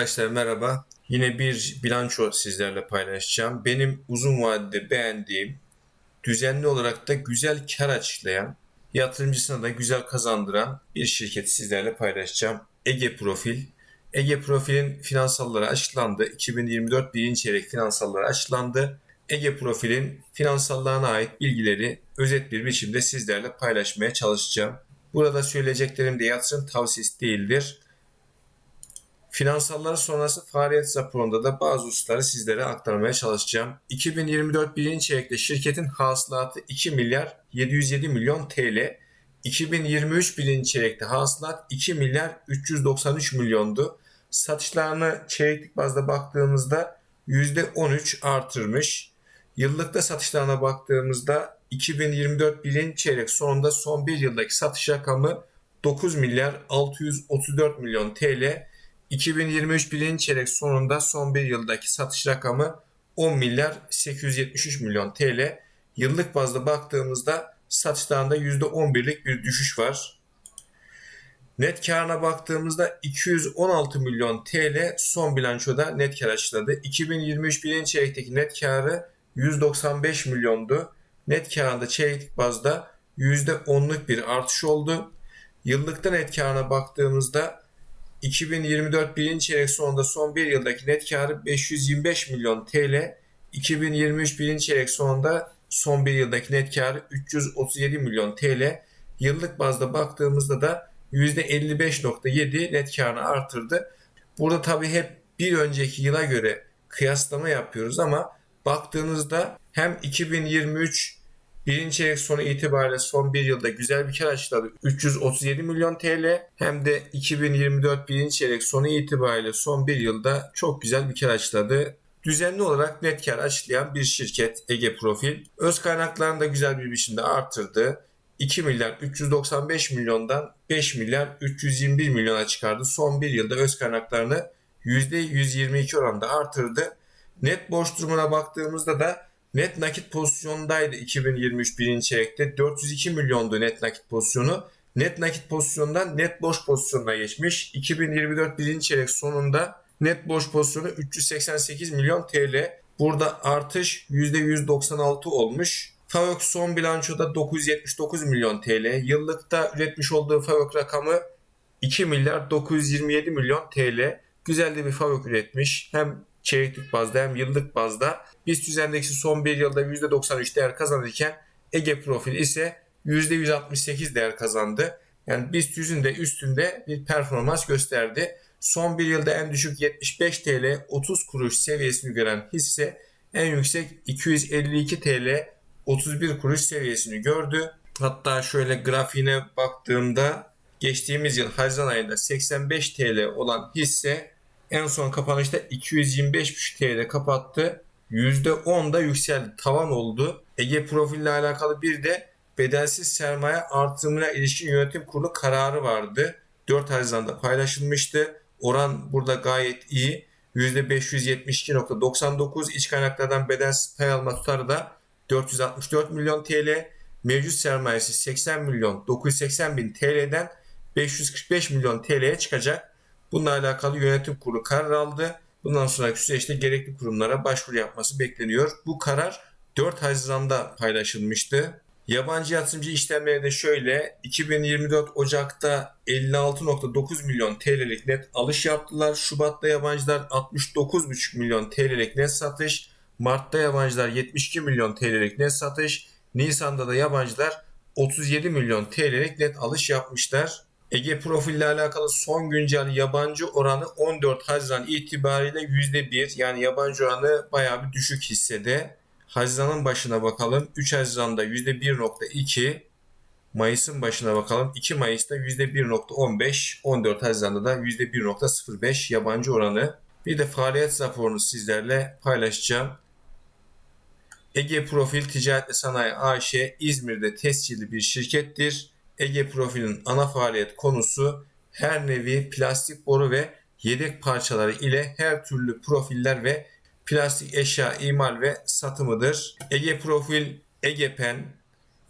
Arkadaşlar merhaba. Yine bir bilanço sizlerle paylaşacağım. Benim uzun vadede beğendiğim, düzenli olarak da güzel kar açıklayan, yatırımcısına da güzel kazandıran bir şirket sizlerle paylaşacağım. Ege Profil. Ege Profil'in finansalları açıklandı. 2024 birinci çeyrek finansalları açıklandı. Ege Profil'in finansallarına ait bilgileri özet bir biçimde sizlerle paylaşmaya çalışacağım. Burada söyleyeceklerim de yatırım tavsiyesi değildir. Finansalları sonrası faaliyet raporunda da bazı hususları sizlere aktarmaya çalışacağım. 2024 birinci çeyrekte şirketin hasılatı 2 milyar 707 milyon TL. 2023 birinci çeyrekte hasılat 2 milyar 393 milyondu. Satışlarını çeyreklik bazda baktığımızda %13 artırmış. Yıllıkta satışlarına baktığımızda 2024 birinci çeyrek sonunda son bir yıldaki satış rakamı 9 milyar 634 milyon TL. 2023 birinci çeyrek sonunda son bir yıldaki satış rakamı 10 milyar 873 milyon TL. Yıllık bazda baktığımızda satışlarında %11'lik bir düşüş var. Net karına baktığımızda 216 milyon TL son bilançoda net kar açıkladı. 2023 birinci çeyrekteki net karı 195 milyondu. Net karında çeyreklik bazda %10'luk bir artış oldu. Yıllıkta net karına baktığımızda 2024 birinci çeyrek sonunda son bir yıldaki net karı 525 milyon TL. 2023 birinci çeyrek sonunda son bir yıldaki net karı 337 milyon TL. Yıllık bazda baktığımızda da %55.7 net karını artırdı. Burada tabi hep bir önceki yıla göre kıyaslama yapıyoruz ama baktığınızda hem 2023 birinci çeyrek sonu itibariyle son bir yılda güzel bir kar açıkladı. 337 milyon TL hem de 2024 birinci çeyrek sonu itibariyle son bir yılda çok güzel bir kar açıkladı. Düzenli olarak net kar açıklayan bir şirket Ege Profil. Öz kaynaklarını da güzel bir biçimde artırdı. 2 milyar 395 milyondan 5 milyar 321 milyona çıkardı. Son bir yılda öz kaynaklarını %122 oranda artırdı. Net borç durumuna baktığımızda da net nakit pozisyondaydı 2023 birinci çeyrekte. 402 milyondu net nakit pozisyonu. Net nakit pozisyondan net borç pozisyonuna geçmiş. 2024 birinci çeyrek sonunda net borç pozisyonu 388 milyon TL. Burada artış %196 olmuş. FAVÖK son bilançoda 979 milyon TL. Yıllıkta üretmiş olduğu FAVÖK rakamı 2 milyar 927 milyon TL. Güzel de bir FAVÖK üretmiş. Hem çeyreklik bazda hem yıllık bazda BIST endeksi son bir yılda %93 değer kazanırken Ege Profil ise %168 değer kazandı. Yani BIST 100'ün de üstünde bir performans gösterdi. Son bir yılda en düşük 75 TL 30 kuruş seviyesini gören hisse en yüksek 252 TL 31 kuruş seviyesini gördü. Hatta şöyle grafiğine baktığımda geçtiğimiz yıl Haziran ayında 85 TL olan hisse en son kapanışta 225,5 TL kapattı. %10 da yükseldi. Tavan oldu. Ege profille alakalı bir de bedelsiz sermaye artımına ilişkin yönetim kurulu kararı vardı. 4 Haziran'da paylaşılmıştı. Oran burada gayet iyi. %572.99 iç kaynaklardan bedelsiz pay alma tutarı da 464 milyon TL. Mevcut sermayesi 80 milyon 980 bin TL'den 545 milyon TL'ye çıkacak. Bununla alakalı yönetim kurulu karar aldı. Bundan sonraki süreçte gerekli kurumlara başvuru yapması bekleniyor. Bu karar 4 Haziran'da paylaşılmıştı. Yabancı yatırımcı işlemleri de şöyle 2024 Ocak'ta 56.9 milyon TL'lik net alış yaptılar. Şubat'ta yabancılar 69.5 milyon TL'lik net satış. Mart'ta yabancılar 72 milyon TL'lik net satış. Nisan'da da yabancılar 37 milyon TL'lik net alış yapmışlar. Ege Profil ile alakalı son güncel yabancı oranı 14 Haziran itibariyle %1 yani yabancı oranı bayağı bir düşük hissede. Haziran'ın başına bakalım. 3 Haziran'da %1.2. Mayıs'ın başına bakalım. 2 Mayıs'ta %1.15. 14 Haziran'da da %1.05 yabancı oranı. Bir de faaliyet raporunu sizlerle paylaşacağım. Ege Profil Ticaret ve Sanayi AŞ İzmir'de tescilli bir şirkettir. Ege Profil'in ana faaliyet konusu her nevi plastik boru ve yedek parçaları ile her türlü profiller ve plastik eşya imal ve satımıdır. Ege Profil, Egepen,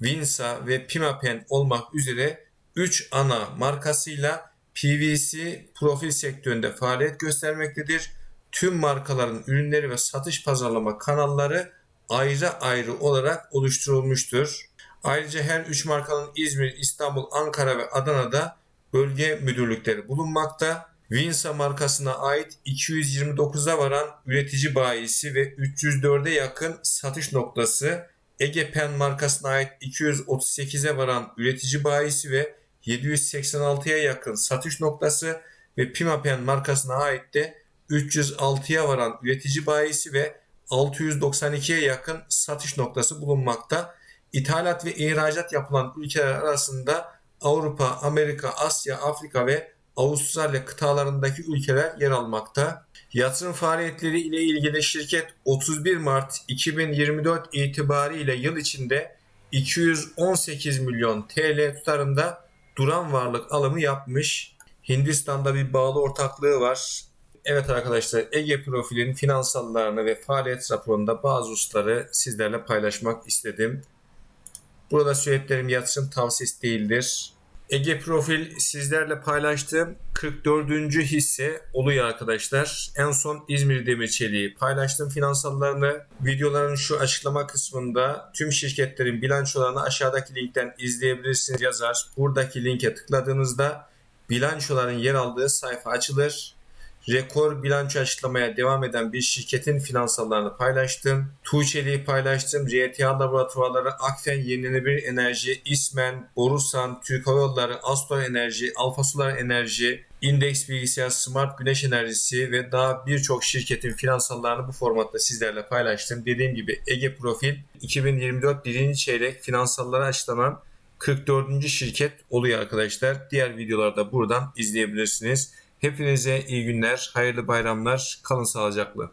Vinsa ve Pimapen olmak üzere 3 ana markasıyla PVC profil sektöründe faaliyet göstermektedir. Tüm markaların ürünleri ve satış pazarlama kanalları ayrı ayrı olarak oluşturulmuştur. Ayrıca her üç markanın İzmir, İstanbul, Ankara ve Adana'da bölge müdürlükleri bulunmakta. Vinsa markasına ait 229'a varan üretici bayisi ve 304'e yakın satış noktası, Ege Pen markasına ait 238'e varan üretici bayisi ve 786'ya yakın satış noktası ve Pimapen markasına ait de 306'ya varan üretici bayisi ve 692'ye yakın satış noktası bulunmakta. İthalat ve ihracat yapılan ülkeler arasında Avrupa, Amerika, Asya, Afrika ve Avustralya kıtalarındaki ülkeler yer almakta. Yatırım faaliyetleri ile ilgili şirket 31 Mart 2024 itibariyle yıl içinde 218 milyon TL tutarında duran varlık alımı yapmış. Hindistan'da bir bağlı ortaklığı var. Evet arkadaşlar Ege Profil'in finansallarını ve faaliyet raporunda bazı hususları sizlerle paylaşmak istedim. Burada söylediklerim yatırım tavsiyesi değildir. Ege Profil sizlerle paylaştığım 44. hisse oluyor arkadaşlar. En son İzmir Demir Çeliği paylaştım finansallarını. Videoların şu açıklama kısmında tüm şirketlerin bilançolarını aşağıdaki linkten izleyebilirsiniz yazar. Buradaki linke tıkladığınızda bilançoların yer aldığı sayfa açılır rekor bilanço açıklamaya devam eden bir şirketin finansallarını paylaştım. Tuğçeli'yi paylaştım. RTA laboratuvarları, Akfen Yenilenebilir Enerji, İsmen, Borusan, Türk Hava Yolları, Astor Enerji, Alfa Solar Enerji, Index Bilgisayar, Smart Güneş Enerjisi ve daha birçok şirketin finansallarını bu formatta sizlerle paylaştım. Dediğim gibi Ege Profil 2024 birinci çeyrek finansalları açıklamam 44. şirket oluyor arkadaşlar. Diğer videolarda buradan izleyebilirsiniz. Hepinize iyi günler, hayırlı bayramlar, kalın sağlıcakla.